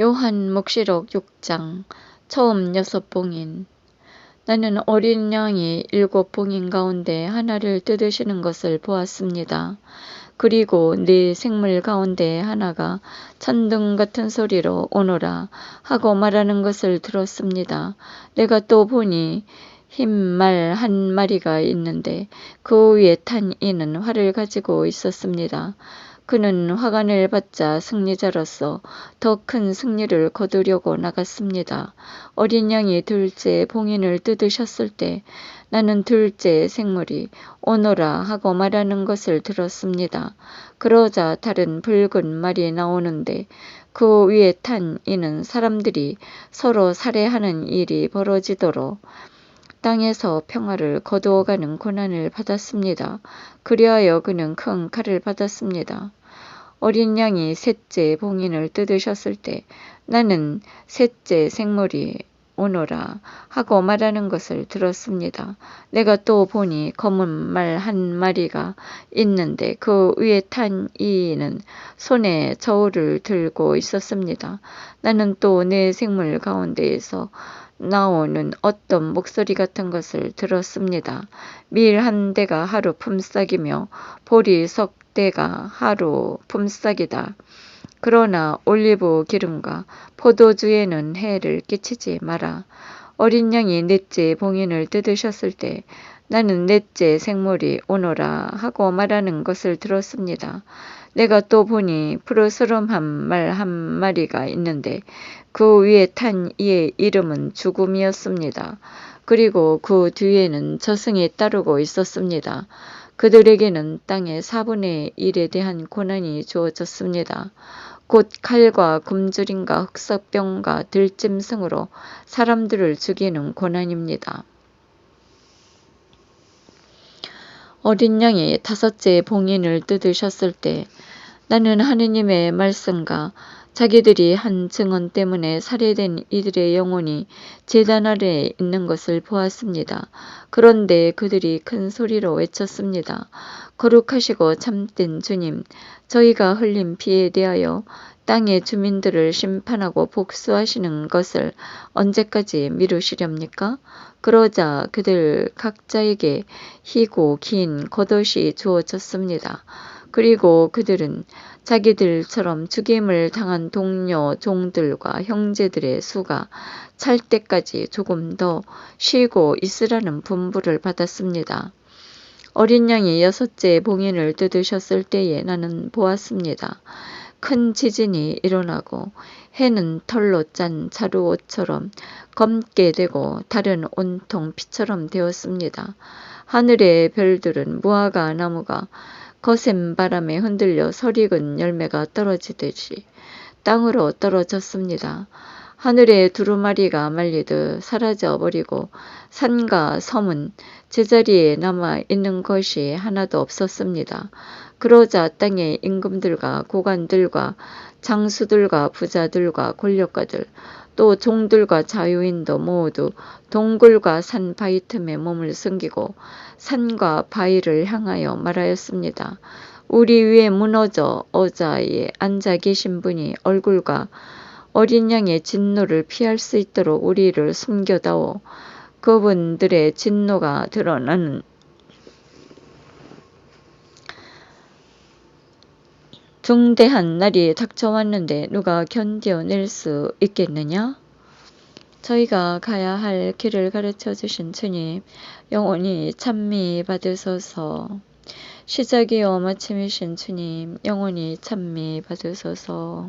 요한 목시록 6장 처음 여섯 봉인 나는 어린 양이 일곱 봉인 가운데 하나를 뜯으시는 것을 보았습니다. 그리고 네 생물 가운데 하나가 천둥 같은 소리로 오너라 하고 말하는 것을 들었습니다. 내가 또 보니 흰 말 한 마리가 있는데 그 위에 탄 이는 활을 가지고 있었습니다. 그는 화관을 받자 승리자로서 더 큰 승리를 거두려고 나갔습니다. 어린 양이 둘째 봉인을 뜯으셨을 때 나는 둘째 생물이 오너라 하고 말하는 것을 들었습니다. 그러자 다른 붉은 말이 나오는데 그 위에 탄 이는 사람들이 서로 살해하는 일이 벌어지도록 땅에서 평화를 거두어가는 고난을 받았습니다. 그리하여 그는 큰 칼을 받았습니다. 어린 양이 셋째 봉인을 뜯으셨을 때 나는 셋째 생물이 오너라 하고 말하는 것을 들었습니다. 내가 또 보니 검은 말 한 마리가 있는데 그 위에 탄 이는 손에 저울을 들고 있었습니다. 나는 또 내 생물 가운데에서 나오는 어떤 목소리 같은 것을 들었습니다. 밀 한 대가 하루 품삯이며 보리 석 대가 하루 품삯이다. 그러나 올리브 기름과 포도주에는 해를 끼치지 마라. 어린 양이 넷째 봉인을 뜯으셨을 때 나는 넷째 생물이 오너라 하고 말하는 것을 들었습니다. 내가 또 보니 푸르스름한 말 한 마리가 있는데 그 위에 탄 이의 이름은 죽음이었습니다. 그리고 그 뒤에는 저승이 따르고 있었습니다. 그들에게는 땅의 4분의 1에 대한 고난이 주어졌습니다. 곧 칼과 굶주림과 흑사병과 들짐승으로 사람들을 죽이는 고난입니다. 어린 양이 다섯째 봉인을 뜯으셨을 때 나는 하느님의 말씀과 자기들이 한 증언 때문에 살해된 이들의 영혼이 제단 아래에 있는 것을 보았습니다. 그런데 그들이 큰 소리로 외쳤습니다. 거룩하시고 참된 주님, 저희가 흘린 피에 대하여 땅의 주민들을 심판하고 복수하시는 것을 언제까지 미루시렵니까? 그러자 그들 각자에게 희고 긴 겉옷이 주어졌습니다. 그리고 그들은 자기들처럼 죽임을 당한 동료 종들과 형제들의 수가 찰 때까지 조금 더 쉬고 있으라는 분부를 받았습니다. 어린 양이 여섯째 봉인을 뜯으셨을 때에 나는 보았습니다. 큰 지진이 일어나고 해는 털로 짠 자루옷처럼 검게 되고 달은 온통 피처럼 되었습니다. 하늘의 별들은 무화과 나무가 거센 바람에 흔들려 설익은 열매가 떨어지듯이 땅으로 떨어졌습니다. 하늘의 두루마리가 말리듯 사라져 버리고 산과 섬은 제자리에 남아 있는 것이 하나도 없었습니다. 그러자 땅의 임금들과 고관들과 장수들과 부자들과 권력가들 또 종들과 자유인도 모두 동굴과 산 바위 틈에 몸을 숨기고 산과 바위를 향하여 말하였습니다. 우리 위에 무너져 어자에 앉아 계신 분이 얼굴과 어린 양의 진노를 피할 수 있도록 우리를 숨겨다오. 그분들의 진노가 드러나는 중대한 날이 닥쳐왔는데 누가 견뎌낼 수 있겠느냐? 저희가 가야 할 길을 가르쳐 주신 주님, 영원히 찬미 받으소서. 시작이요 마침이신 주님, 영원히 찬미 받으소서.